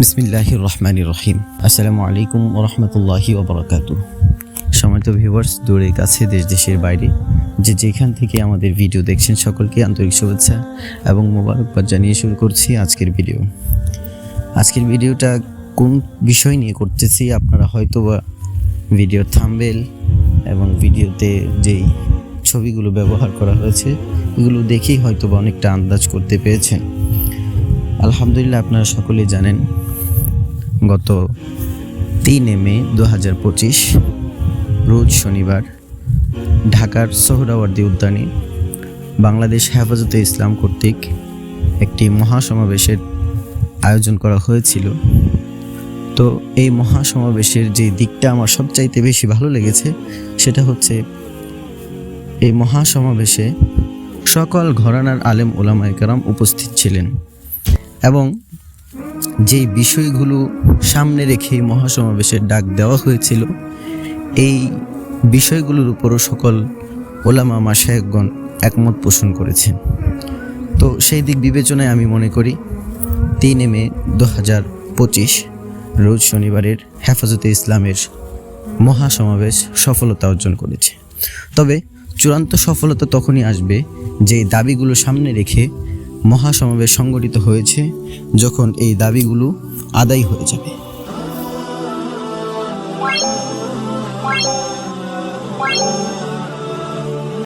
বিসমিল্লাহ রহমান রহিম আসসালামু আলাইকুম ওরহমতুল্লাহি ওবরাকাতু সময়ত ভিউয়ার্স, দূরে, কাছে, দেশ, দেশের বাইরে, যে যেখান থেকে আমাদের ভিডিও দেখছেন সকলকে আন্তরিক শুভেচ্ছা এবং মোবারকবাদ জানিয়ে শুরু করছি আজকের ভিডিও। আজকের ভিডিওটা কোন বিষয় নিয়ে করতেছি আপনারা হয়তো বা ভিডিওর থাম্বেল এবং ভিডিওতে যেই ছবিগুলো ব্যবহার করা হয়েছে, এগুলো দেখেই হয়তো বা অনেকটা আন্দাজ করতে পেরেছেন। আলহামদুলিল্লাহ আপনারা সকলেই জানেন গত তিন মে দু হাজার পঁচিশ, রোজ শনিবার, ঢাকার সোহরাওয়ার্দী উদ্যানে বাংলাদেশ হেফাজতে ইসলাম কর্তৃক একটি মহাসমাবেশের আয়োজন করা হয়েছিল। তো এই মহাসমাবেশের যে দিকটা আমার সবচাইতে বেশি ভালো লেগেছে, সেটা হচ্ছে এই মহাসমাবেশে সকল ঘরানার আলেম ওলামায়ে কেরাম উপস্থিত ছিলেন এবং যেই বিষয়গুলো সামনে রেখে মহাসমাবেশের ডাক দেওয়া হয়েছিল, এই বিষয়গুলোর উপরও সকল ওলামা মাসায়কগণ একমত পোষণ করেছেন। তো সেই দিক বিবেচনায় আমি মনে করি, তিন মে দু হাজার পঁচিশ, রোজ শনিবারের হেফাজতে ইসলামের মহাসমাবেশ সফলতা অর্জন করেছে। তবে চূড়ান্ত সফলতা তখনই আসবে যে দাবিগুলো সামনে রেখে মহাসমাবেশ সংগঠিত হয়েছে যখন এই দাবিগুলো আদায় হয়ে যাবে Thank you.